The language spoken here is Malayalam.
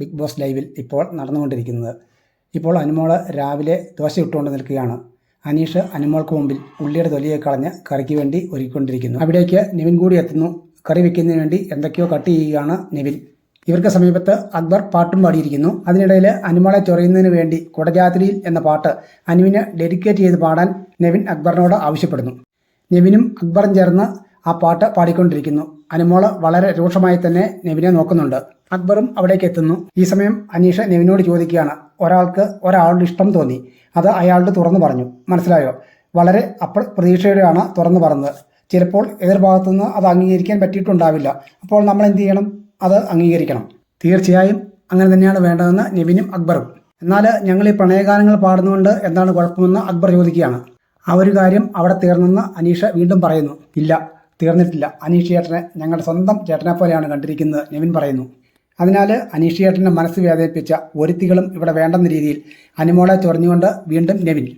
ബിഗ് ബോസ് ലൈവിൽ ഇപ്പോൾ നടന്നുകൊണ്ടിരിക്കുന്നത്. ഇപ്പോൾ അനുമോൾ രാവിലെ ദോശ ഇട്ടുകൊണ്ട് നിൽക്കുകയാണ്. അനീഷ് അനുമോൾക്ക് മുമ്പിൽ ഉള്ളിയുടെ തൊലിയെ കളഞ്ഞ് കറിക്ക് വേണ്ടി ഒരുക്കിക്കൊണ്ടിരിക്കുന്നു. അവിടേക്ക് നിവിൻ കൂടി എത്തുന്നു. കറി വെക്കുന്നതിന് വേണ്ടി എന്തൊക്കെയോ കട്ട് ചെയ്യുകയാണ് നിവിൻ. ഇവർക്ക് സമീപത്ത് അക്ബർ പാട്ടും പാടിയിരിക്കുന്നു. അതിനിടയിൽ അനുമോളെ ചൊറിയുന്നതിന് വേണ്ടി കുടജാത്രിയിൽ എന്ന പാട്ട് അനുവിന് ഡെഡിക്കേറ്റ് ചെയ്ത് പാടാൻ നെവിൻ അക്ബറിനോട് ആവശ്യപ്പെടുന്നു. നെവിനും അക്ബറും ചേർന്ന് ആ പാട്ട് പാടിക്കൊണ്ടിരിക്കുന്നു. അനുമോൾ വളരെ രൂക്ഷമായി തന്നെ നെവിനെ നോക്കുന്നുണ്ട്. അക്ബറും അവിടേക്ക് എത്തുന്നു. ഈ സമയം അനീഷ നെവിനോട് ചോദിക്കുകയാണ്. ഒരാൾക്ക് ഒരാളുടെ ഇഷ്ടം തോന്നി. അത് അയാളുടെ തുറന്നു പറഞ്ഞു. മനസ്സിലായോ? വളരെ അപ്ര പ്രതീക്ഷയോടെയാണ് തുറന്നു പറഞ്ഞത്. ചിലപ്പോൾ എതിർഭാഗത്തു നിന്ന് അത് അംഗീകരിക്കാൻ പറ്റിയിട്ടുണ്ടാവില്ല. അപ്പോൾ നമ്മൾ എന്ത് ചെയ്യണം? അത് അംഗീകരിക്കണം. തീർച്ചയായും അങ്ങനെ തന്നെയാണ് വേണ്ടതെന്ന് നെവിനും അക്ബറും. എന്നാൽ ഞങ്ങൾ ഈ പ്രണയഗാനങ്ങൾ പാടുന്നതുകൊണ്ട് എന്താണ് കുഴപ്പമെന്ന് അക്ബർ ചോദിക്കുകയാണ്. ആ ഒരു കാര്യം അവിടെ തീർന്നെന്ന് അനീഷ വീണ്ടും പറയുന്നു. ഇല്ല. തീർന്നിട്ടില്ല. അനീഷ് ചേട്ടനെ ഞങ്ങളുടെ സ്വന്തം ചേട്ടനെ പോലെയാണ് കണ്ടിരിക്കുന്നത് നിവിൻ പറയുന്നു. അതിനാൽ അനീഷ് ചേട്ടന്റെ മനസ്സ് വേദനിപ്പിച്ച ഒരുത്തികളും ഇവിടെ വേണ്ടെന്ന രീതിയിൽ അനുമോളെ ചൊറിഞ്ഞുകൊണ്ട് വീണ്ടും നെവിൻ.